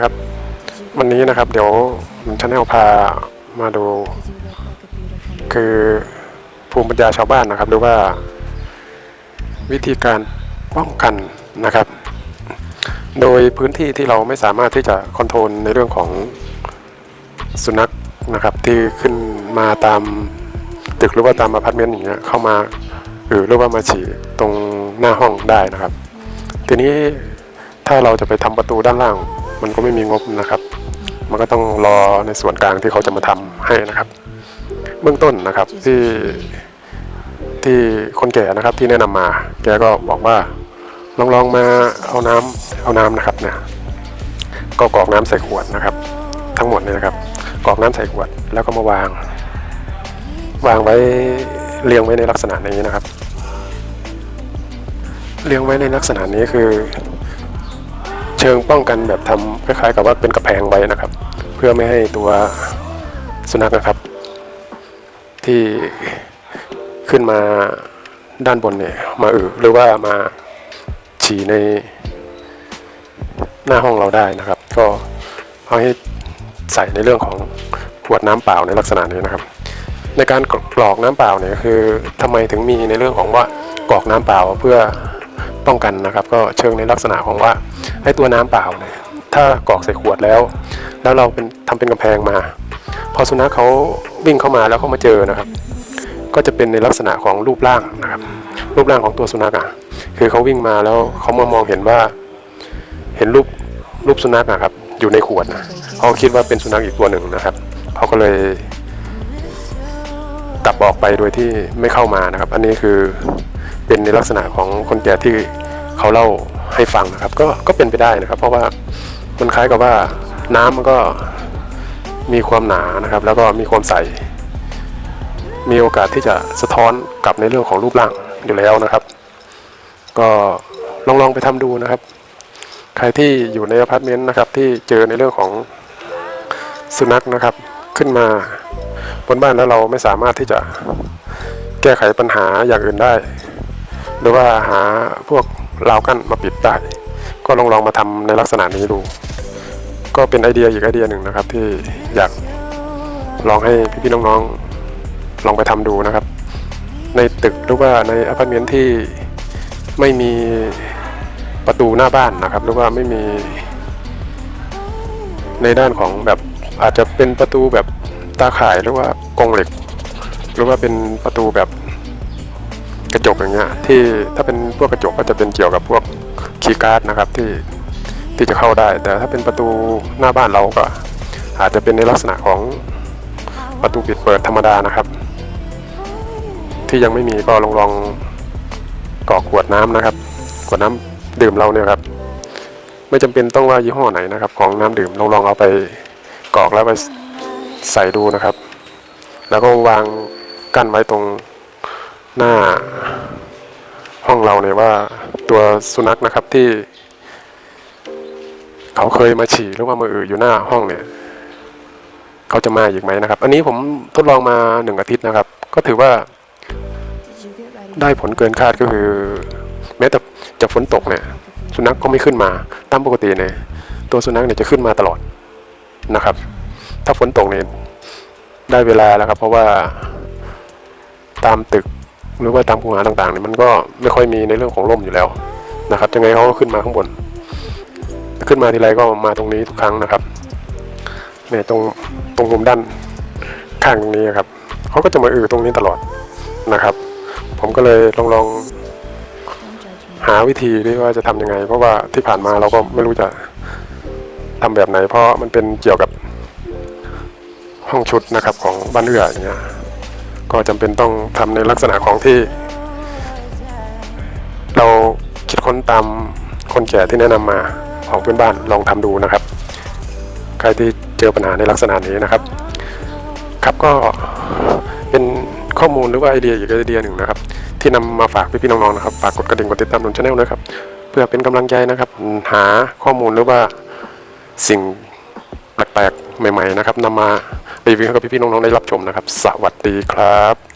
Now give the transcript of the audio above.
ครับวันนี้นะครับเดี๋ยวชาแนลพามาดู คือภูมิปัญญาชาวบ้านนะครับ หรือว่า วิธีการป้องกันนะครับ โดยพื้นที่ที่เราไม่สามารถที่จะคอนโทรลในเรื่องของสุนัขนะครับ ที่ขึ้นมาตามตึกหรือว่าตามอพาร์ตเมนต์อย่างเงี้ยเข้ามาหรือหรือว่ามาฉี่ตรงหน้าห้องได้นะครับ ทีนี้ถ้าเราจะไปทำประตูด้านล่าง มันก็ไม่มีงบนะครับ มันก็ต้องรอในส่วนกลางที่เขาจะมาทำให้นะครับ เบื้องต้นนะครับที่ที่คนแก่นะครับที่แนะนำมา แกก็บอกว่าลองลองมาเอาน้ำเอาน้ำนะครับเนี่ยก็กรอกน้ำใส่ขวดนะครับ ทั้งหมดเนี่ยนะครับกรอกน้ำใส่ขวดแล้วก็มาวาง วางไว้เรียงไว้ในลักษณะนี้นะครับ เรียงไว้ในลักษณะนี้คือ เชิงป้องกันแบบทำคล้ายๆ กับว่าเป็นกระแพงไว้นะครับ เพื่อไม่ให้ตัวสุนัขนะครับ ที่ขึ้นมาด้านบนเนี่ยมาอึหรือว่ามาฉี่ในหน้าห้องเราได้นะครับ ก็เอาให้ใส่ในเรื่องของขวดน้ำเปล่าในลักษณะนี้นะครับ ในการกรอกน้ำเปล่าเนี่ยคือทำไมถึงมีในเรื่องของว่ากรอกน้ำเปล่าเพื่อป้องกันนะครับ ก็เชิงในลักษณะของว่า ไอ้ตัวน้ำเปล่าเนี่ยถ้ากรอกใส่ขวดแล้ว แล้วเราเป็นทำเป็นกำแพงมา พอสุนัขเขาวิ่งเข้ามาแล้วเขามาเจอนะครับ ก็จะเป็นในลักษณะของรูปร่างนะครับ รูปร่างของตัวสุนัขอะ คือเขาวิ่งมาแล้วเขามามองเห็นว่า เห็นรูปรูปสุนัขอะครับ อยู่ในขวดนะเขาคิดว่าเป็นสุนัขอีกตัวหนึ่งนะครับเขาก็เลยกลับออกไปโดยที่ไม่เข้ามานะครับ อันนี้คือเป็นในลักษณะของคนแก่ที่เขาเล่า ให้ฟังนะครับ ก็ก็เป็นไปได้นะครับ เพราะว่ามันคล้ายกับว่าน้ำมันก็มีความหนานะครับ แล้วก็มีความใส มีโอกาสที่จะสะท้อนกลับในเรื่องของรูปร่างอยู่แล้วนะครับ ก็ลองลองไปทำดูนะครับ ใครที่อยู่ในอพาร์ตเมนต์นะครับ ที่เจอในเรื่องของสุนัขนะครับ ขึ้นมาบนบ้านแล้วเราไม่สามารถที่จะแก้ไขปัญหาอย่างอื่นได้ หรือว่าหาพวก ราวกั้นมาปิดได้ ก็ลองลองมาทำในลักษณะนี้ดู ก็เป็นไอเดียอีกไอเดียหนึ่งนะครับ ที่อยากลองให้พี่ๆน้องๆลองไปทำดูนะครับ ในตึกหรือว่าในอพาร์ตเมนต์ที่ไม่มีประตูหน้าบ้านนะครับ หรือว่าไม่มีในด้านของแบบอาจจะเป็นประตูแบบตาข่ายหรือว่ากรงเหล็ก หรือว่าเป็นประตูแบบ กระจกอย่างเงี้ยที่ถ้าเป็นพวกกระจกก็จะเป็นเกี่ยวกับพวกคีย์การ์ดนะครับที่ที่จะเข้าได้ แต่ถ้าเป็นประตูหน้าบ้านเราก็อาจจะเป็นในลักษณะของประตูปิดเปิดธรรมดานะครับ ที่ยังไม่มีก็ลองลองกรอกขวดน้ำนะครับ ขวดน้ำดื่มเราเนี่ยครับ ไม่จำเป็นต้องว่ายี่ห้อไหนนะครับ ของน้ำดื่มลองลองเอาไปกรอกแล้วไปใส่ดูนะครับ แล้วก็วางกั้นไว้ตรง หน้าห้องเราเนี่ยว่าตัวสุนัขนะครับที่ เขาเคยมาฉี่หรือว่ามาอืออยู่หน้าห้องเนี่ย เขาจะมาอีกไหมนะครับ อันนี้ผมทดลองมาหนึ่งอาทิตย์นะครับ ก็ถือว่าได้ผลเกินคาดก็คือ แม้แต่จะฝนตกเนี่ย สุนัขก็ไม่ขึ้นมาตามปกติเนี่ยตัวสุนัขเนี่ยจะขึ้นมาตลอดนะครับ ถ้าฝนตกเนี่ยได้เวลาแล้วครับ เพราะว่าตามตึก หรือว่าตามคูหาต่างๆเนี่ยมันก็ไม่ค่อยมีในเรื่องของร่มอยู่แล้วนะครับยังไงเขาก็ขึ้นมาข้างบน ขึ้นมาทีไรก็มาตรงนี้ทุกครั้งนะครับเนี่ยตรงตรงมุมด้านข้างตรงนี้ครับเขาก็จะมาอือตรงนี้ตลอดนะครับ ผมก็เลยลองลองหาวิธีที่ว่าจะทำยังไง เพราะว่าที่ผ่านมาเราก็ไม่รู้จะทำแบบไหน เพราะมันเป็นเกี่ยวกับห้องชุดนะครับของบ้านเอื้ออย่างเงี้ย ก็จำเป็นต้องทำในลักษณะของที่ เราคิดค้นตามคนแก่ที่แนะนำมาของเพื่อนบ้านลองทำดูนะครับ ใครที่เจอปัญหาในลักษณะนี้นะครับ ครับก็เป็นข้อมูลหรือว่าไอเดียอีกไอเดียหนึ่งนะครับ ที่นำมาฝากพี่ๆน้องๆนะครับฝากกดกระดิ่งกดติดตามนุนชาแนลด้วยครับเพื่อเป็นกำลังใจนะครับ หาข้อมูลหรือว่าสิ่งแปลกๆใหม่ ๆ นะครับนำมา รีวิวให้กับพี่ๆน้องๆได้รับชมนะครับ สวัสดีครับ